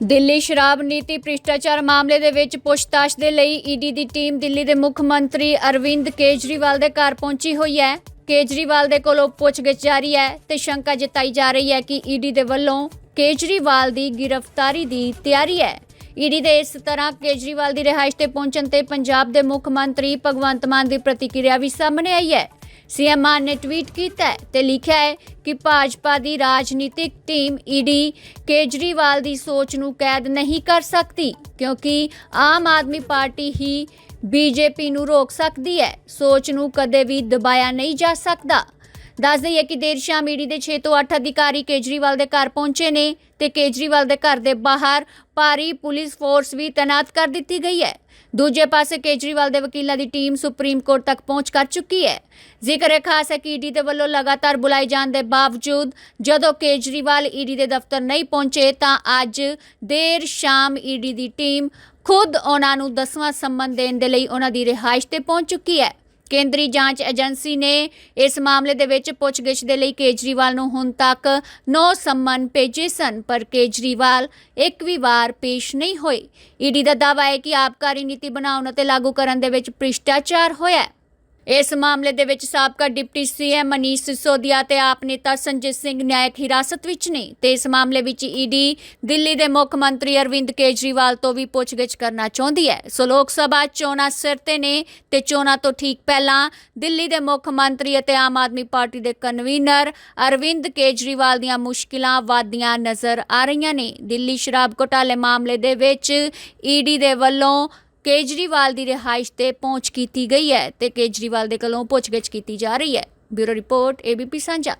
ਦਿੱਲੀ ਸ਼ਰਾਬ ਨੀਤੀ ਭ੍ਰਿਸ਼ਟਾਚਾਰ ਮਾਮਲੇ ਦੇ ਵਿੱਚ ਪੁੱਛਤਾਛ ਦੇ ਲਈ ਈਡੀ ਦੀ ਟੀਮ ਦਿੱਲੀ ਦੇ ਮੁੱਖ ਮੰਤਰੀ ਅਰਵਿੰਦ ਕੇਜਰੀਵਾਲ ਦੇ ਘਰ ਪਹੁੰਚੀ ਹੋਈ ਹੈ। ਕੇਜਰੀਵਾਲ ਦੇ ਕੋਲੋਂ ਪੁੱਛਗਿੱਛ ਜਾਰੀ ਹੈ ਤੇ ਸ਼ੰਕਾ ਜਤਾਈ ਜਾ ਰਹੀ ਹੈ ਕਿ ਈਡੀ ਦੇ ਵੱਲੋਂ ਕੇਜਰੀਵਾਲ ਦੀ ਗ੍ਰਿਫਤਾਰੀ ਦੀ ਤਿਆਰੀ ਹੈ। ਈਡੀ ਦੇ ਇਸ ਤਰ੍ਹਾਂ ਕੇਜਰੀਵਾਲ ਦੀ ਰਿਹਾਇਸ਼ ਤੇ ਪਹੁੰਚਣ ਤੇ ਪੰਜਾਬ ਦੇ ਮੁੱਖ ਮੰਤਰੀ ਭਗਵੰਤ ਮਾਨ ਦੀ ਪ੍ਰਤੀਕਿਰਿਆ ਵੀ ਸਾਹਮਣੇ ਆਈ ਹੈ। ਸੀਐਮ ਮਾਨ ਨੇ ਟਵੀਟ ਕੀਤਾ ਹੈ ਤੇ ਲਿਖਿਆ ਹੈ ਕਿ ਭਾਜਪਾ ਦੀ ਰਾਜਨੀਤਿਕ ਟੀਮ ਈਡੀ ਕੇਜਰੀਵਾਲ ਦੀ ਸੋਚ ਨੂੰ ਕੈਦ ਨਹੀਂ ਕਰ ਸਕਦੀ, ਕਿਉਂਕਿ ਆਮ ਆਦਮੀ ਪਾਰਟੀ ਹੀ ਬੀਜੇਪੀ ਨੂੰ ਰੋਕ ਸਕਦੀ ਹੈ। ਸੋਚ ਨੂੰ ਕਦੇ ਵੀ ਦਬਾਇਆ ਨਹੀਂ ਜਾ ਸਕਦਾ। ਦੱਸ ਦਈਏ ਕਿ ਦੇਰ ਸ਼ਾਮ ਈਡੀ ਦੇ 6 ਤੋਂ 8 ਅਧਿਕਾਰੀ ਕੇਜਰੀਵਾਲ ਦੇ ਘਰ ਪਹੁੰਚੇ ਨੇ ਤੇ ਕੇਜਰੀਵਾਲ ਦੇ ਘਰ ਦੇ ਬਾਹਰ ਭਾਰੀ ਪੁਲਿਸ ਫੋਰਸ ਵੀ ਤਾਇਨਾਤ ਕਰ ਦਿੱਤੀ ਗਈ ਹੈ। ਦੂਜੇ ਪਾਸੇ ਕੇਜਰੀਵਾਲ ਦੇ ਵਕੀਲਾਂ ਦੀ ਟੀਮ ਸੁਪਰੀਮ ਕੋਰਟ ਤੱਕ ਪਹੁੰਚ ਕਰ ਚੁੱਕੀ ਹੈ। ਜ਼ਿਕਰ ਹੈ ਖਾਸ ਹੈ ਕਿ ਈਡੀ ਦੇ ਵੱਲੋਂ ਲਗਾਤਾਰ ਬੁਲਾਏ ਜਾਣ ਦੇ ਬਾਵਜੂਦ ਜਦੋਂ ਕੇਜਰੀਵਾਲ ਈਡੀ ਦੇ ਦਫ਼ਤਰ ਨਹੀਂ ਪਹੁੰਚੇ ਤਾਂ ਅੱਜ ਦੇਰ ਸ਼ਾਮ ਈਡੀ ਦੀ ਟੀਮ ਖੁਦ ਉਹਨਾਂ ਨੂੰ ਦਸਵਾਂ ਸੰਮਨ ਦੇਣ ਦੇ ਲਈ ਉਹਨਾਂ ਦੀ ਰਿਹਾਇਸ਼ ਤੇ ਪਹੁੰਚ ਚੁੱਕੀ ਹੈ। ਕੇਂਦਰੀ ਜਾਂਚ ਏਜੰਸੀ ਨੇ ਇਸ ਮਾਮਲੇ ਦੇ ਵਿੱਚ ਪੁੱਛਗਿੱਛ ਦੇ ਲਈ ਕੇਜਰੀਵਾਲ ਨੂੰ ਹੁਣ ਤੱਕ 9 ਸੰਮਨ ਭੇਜੇ ਸਨ, ਪਰ ਕੇਜਰੀਵਾਲ ਇੱਕ ਵੀ ਵਾਰ ਪੇਸ਼ ਨਹੀਂ ਹੋਏ। ਈਡੀ ਦਾ ਦਾਅਵਾ ਹੈ ਕਿ ਆਬਕਾਰੀ ਨੀਤੀ ਬਣਾਉਣ ਅਤੇ ਲਾਗੂ ਕਰਨ ਦੇ ਵਿੱਚ ਭ੍ਰਿਸ਼ਟਾਚਾਰ ਹੋਇਆ ਇਸ ਮਾਮਲੇ ਦੇ ਵਿੱਚ ਸਾਬਕਾ ਡਿਪਟੀ ਸੀਐਮ ਮਨੀਸ਼ ਸਿਸੋਦੀਆ ਤੇ ਆਪ ਨੇਤਾ ਸੰਜੇ ਸਿੰਘ ਨਿਆਇਕ ਹਿਰਾਸਤ ਵਿੱਚ ਨੇ ਤੇ ਇਸ ਮਾਮਲੇ ਵਿੱਚ ਈਡੀ ਦਿੱਲੀ ਦੇ ਮੁੱਖ ਮੰਤਰੀ ਅਰਵਿੰਦ ਕੇਜਰੀਵਾਲ ਤੋਂ ਵੀ ਪੁੱਛਗਿੱਛ ਕਰਨਾ ਚਾਹੁੰਦੀ ਹੈ। ਸੋ ਲੋਕ ਸਭਾ ਚੋਣਾਂ ਸਿਰ ਤੇ ਨੇ ਤੇ ਚੋਣਾਂ ਤੋਂ ਠੀਕ ਪਹਿਲਾਂ ਦਿੱਲੀ ਦੇ ਮੁੱਖ ਮੰਤਰੀ ਅਤੇ ਆਮ ਆਦਮੀ ਪਾਰਟੀ ਦੇ ਕਨਵੀਨਰ ਅਰਵਿੰਦ ਕੇਜਰੀਵਾਲ ਦੀਆਂ ਮੁਸ਼ਕਿਲਾਂ ਵਧਦੀਆਂ ਨਜ਼ਰ ਆ ਰਹੀਆਂ ਨੇ। ਦਿੱਲੀ ਸ਼ਰਾਬ ਘੁਟਾਲੇ ਮਾਮਲੇ ਦੇ ਵਿੱਚ ਈਡੀ ਦੇ ਵੱਲੋਂ ਕੇਜਰੀਵਾਲ ਦੀ ਰਿਹਾਇਸ਼ ਤੇ ਪਹੁੰਚ ਕੀਤੀ ਗਈ ਹੈ ਤੇ ਕੇਜਰੀਵਾਲ ਦੇ ਕੋਲੋਂ ਪੁੱਛਗਿੱਛ ਕੀਤੀ ਜਾ ਰਹੀ ਹੈ। ਬਿਊਰੋ ਰਿਪੋਰਟ, ਏਬੀਪੀ ਸਾਂਝਾ।